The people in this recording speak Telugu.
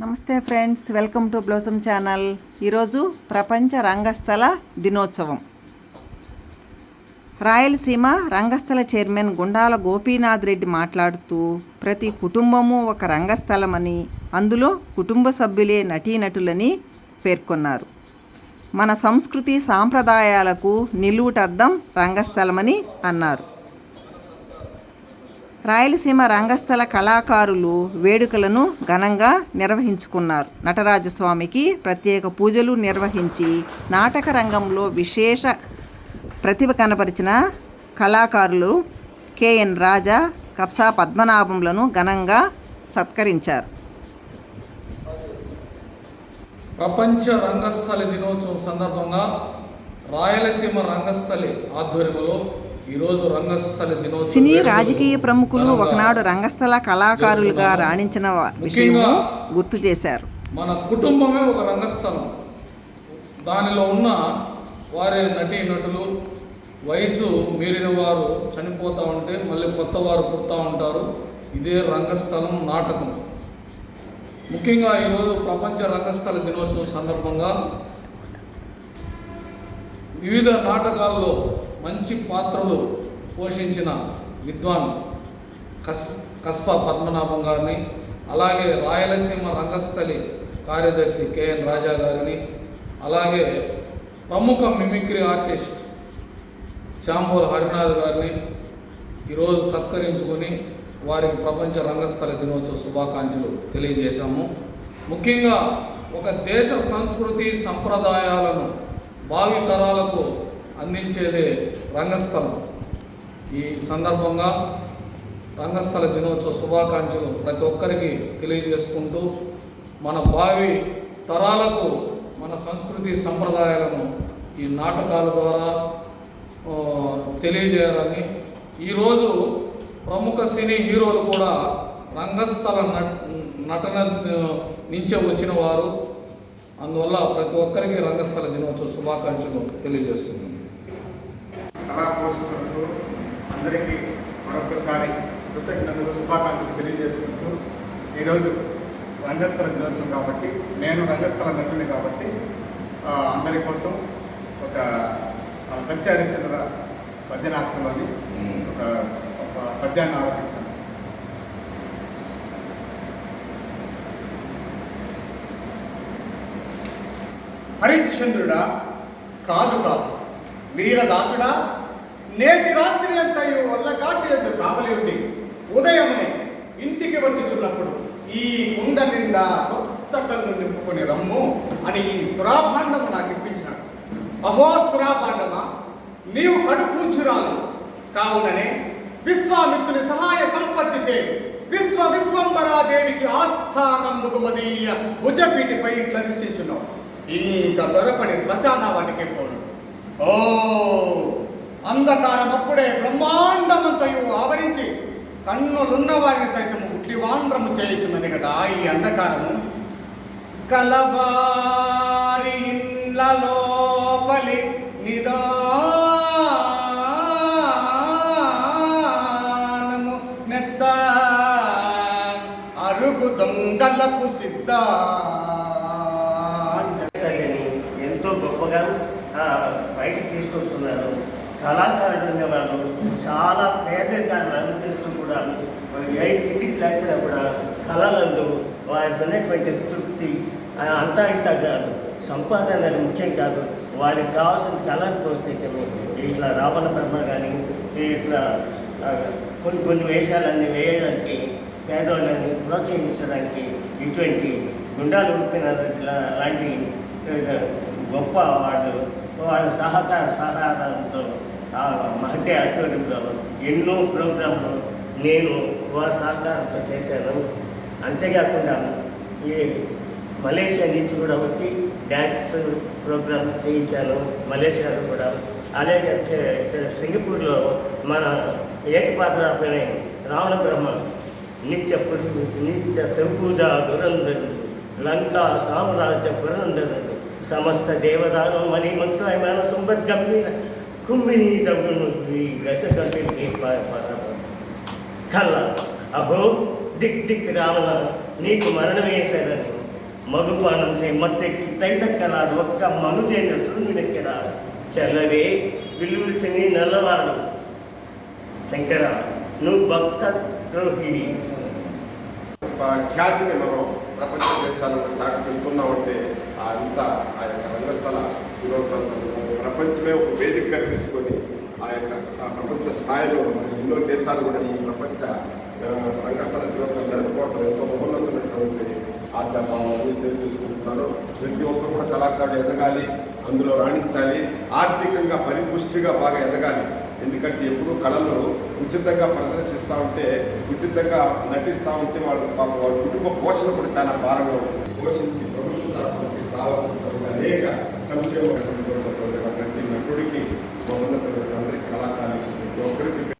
నమస్తే friends welcome to blossom channel. ఈరోజు ప్రపంచ రంగస్థల దినోత్సవం. రాయలసీమ రంగస్థల చైర్మన్ గుండాల గోపీనాథ్ రెడ్డి మాట్లాడుతూ ప్రతి కుటుంబము ఒక రంగస్థలమని అందులో కుటుంబ సభ్యులే నటీనటులని పేర్కొన్నారు. మన సంస్కృతి సాంప్రదాయాలకు నిలువుటద్దం రంగస్థలమని అన్నారు. రాయలసీమ రంగస్థల కళాకారులు వేడుకలను ఘనంగా నిర్వహించుకున్నారు. నటరాజస్వామికి ప్రత్యేక పూజలు నిర్వహించి నాటక రంగంలో విశేష ప్రతిభ కనపరిచిన కళాకారులు కెఎన్ రాజా కప్సా పద్మనాభంలను ఘనంగా సత్కరించారు. ప్రపంచ రంగస్థలి దినోత్సవం సందర్భంగా రాయలసీమ రంగస్థలి ఆధ్వర్యంలో సినీ రాజకీయ ప్రముఖులు ఒకనాడు రంగస్థల కళాకారులుగా రాణించిన విషయము గుర్తు చేశారు. మన కుటుంబమే ఒక రంగస్థలం. దానిలో ఉన్న వారి నటీ నటులు వయసు మీరిన వారు చనిపోతూ ఉంటే మళ్ళీ కొత్త వారు పుడతా ఉంటారు. ఇదే రంగస్థలం నాటకం. ముఖ్యంగా ఈరోజు ప్రపంచ రంగస్థల దినోత్సవం సందర్భంగా వివిధ నాటకాల్లో మంచి పాత్రలు పోషించిన విద్వాన్ కస్ కస్ప పద్మనాభం గారిని అలాగే రాయలసీమ రంగస్థలి కార్యదర్శి కెఎన్ రాజా గారిని అలాగే ప్రముఖ మిమిక్రీ ఆర్టిస్ట్ శాంభూర్ హరినాథ్ గారిని ఈరోజు సత్కరించుకొని వారికి ప్రపంచ రంగస్థల దినోత్సవ శుభాకాంక్షలు తెలియజేశాము. ముఖ్యంగా ఒక దేశ సంస్కృతి సంప్రదాయాలను భావి తరాలకు అందించేదే రంగస్థలం. ఈ సందర్భంగా రంగస్థల దినోత్సవ శుభాకాంక్షలు ప్రతి ఒక్కరికి తెలియజేసుకుంటూ మన భావి తరాలకు మన సంస్కృతి సంప్రదాయాలను ఈ నాటకాల ద్వారా తెలియజేయాలని ఈరోజు ప్రముఖ సినీ హీరోలు కూడా రంగస్థల నటన నుంచే వచ్చిన వారు. అందువల్ల ప్రతి ఒక్కరికి రంగస్థల దినోత్సవ శుభాకాంక్షలు తెలియజేస్తుంది కళా పోషకులకు అందరికీ మరొకసారి కృతజ్ఞతలు శుభాకాంక్షలు తెలియజేసుకుంటూ ఈరోజు రంగస్థల దినోత్సవం కాబట్టి నేను రంగస్థల నటుని కాబట్టి అందరి కోసం ఒక ఆ, సత్యహరిశ్చంద్ర పద్యనాటకంలోని ఒక ఒక పద్యాన్ని ఆలోచిస్తాను హరిశ్చంద్రుడా కాదు కాదు వీరదాసుడా నేటి రాత్రి అంతయు వల్లకాటి ఎందు కావలి ఉండి ఉదయమునే ఇంటికి వచ్చుచున్నప్పుడు ఈ కుండ నిండా కొత్త కళ్ళు నింపుకొని రమ్ము అని ఈ సురాభాండము నాకు ఇప్పించినాడు. అహో సురాభాండమా నీవు కడుపూచురాలు కావుననే విశ్వామిత్రుని సహాయ సంపత్తి చే విశ్వ విశ్వంబరాదేవికి ఆస్థానం మదీయ భుజపీటిపై ఇట్లా నిశ్చయించున్నావు. ఇంకా దొరపడి శ్మశాన వాటికి పోను. ఓ అంధకారం అప్పుడే బ్రహ్మాండమంతయు ఆవరించి కన్నులున్న వారిని సైతము ఉట్టివాండ్రము చేయుచున్నది కదా ఈ అంధకారము. కలవారి లోపలి నిదానము నెత్త. అరుగు దొంగలకు సిద్ధ. కళాకారులు వాళ్ళు చాలా పేదరికాన్ని అనిపిస్తూ కూడా ఏ తిండికి లేకుండా కూడా కళలలో వారికి ఉన్నటువంటి తృప్తి అంతా ఇంత కాదు. సంపాదన అనేది ముఖ్యం కాదు. వారికి కావాల్సిన కళను ప్రోత్సహించమే ఇట్లా రావణ బ్రహ్మ కానీ ఇట్లా కొన్ని కొన్ని వేషాలన్నీ వేయడానికి పేదవాళ్ళని ప్రోత్సహించడానికి ఇటువంటి గుండాలు ఉడిపిన లాంటి గొప్ప వాళ్ళు వాళ్ళ సహకార సహకారంతో మహతే ఆడిటోరియంలో ఎన్నో ప్రోగ్రాంలు నేను వారి సహకారంతో చేశాను. అంతేకాకుండా ఈ మలేషియా నుంచి కూడా వచ్చి డ్యాన్స్ ప్రోగ్రామ్ చేయించాను. మలేషియాలో కూడా. అలాగే ఇక్కడ సింగపూర్లో మన ఏకపాత్ర అభినయ రావణ బ్రహ్మ నిత్య పురుషుడు నిత్య శంపూజ దురంధరుడు లంకా సామ్రాజ్య పురంధరుడు సమస్త దేవదానం మణి మంత్రాయమాన సుంబత్ గంభీర కుంభిని తగును గస గంభీర కళ్ళ అహో దిక్ దిక్ రావణ నీకు మరణమే సరని మధుపానం చేయి మత్తెక్కి తైతక్కలాడు ఒక్క మనుజైన సూర్యుడెక్కడా చల్లవే విలువచని నల్లవాడు శంకర నువ్వు భక్త ద్రోహిణి ఖ్యాతిని మనం ప్రపంచ దేశాలకు చాటి చెబుతున్నామంటే అంతా ఆ యొక్క రంగస్థల దినోత్సవం ప్రపంచమే ఒక వేదికగా తీసుకొని ఆ యొక్క ప్రపంచ స్థాయిలో ఎన్నో దేశాలు కూడా ఈ ప్రపంచ రంగస్థల దినోత్సవం జరుపుకోవడం ఎంతో మహోన్నతమైనటువంటి ఆశాభావాన్ని తెలియజేసుకుంటున్నారు ప్రతి ఒక్కరు కూడా కళాకారుడు ఎదగాలి అందులో రాణించాలి ఆర్థికంగా పరిపుష్టిగా బాగా ఎదగాలి. ఎందుకంటే ఎప్పుడూ కళలు ఉచితంగా ప్రదర్శిస్తూ ఉంటే ఉచితంగా నటిస్తూ ఉంటే వాళ్ళ పాప వాళ్ళ కుటుంబ పోషణ కూడా చాలా భారంగా ఉంటుంది. పోషించి ప్రభుత్వం తరఫున రావాల్సిన అనేక సంక్షేమ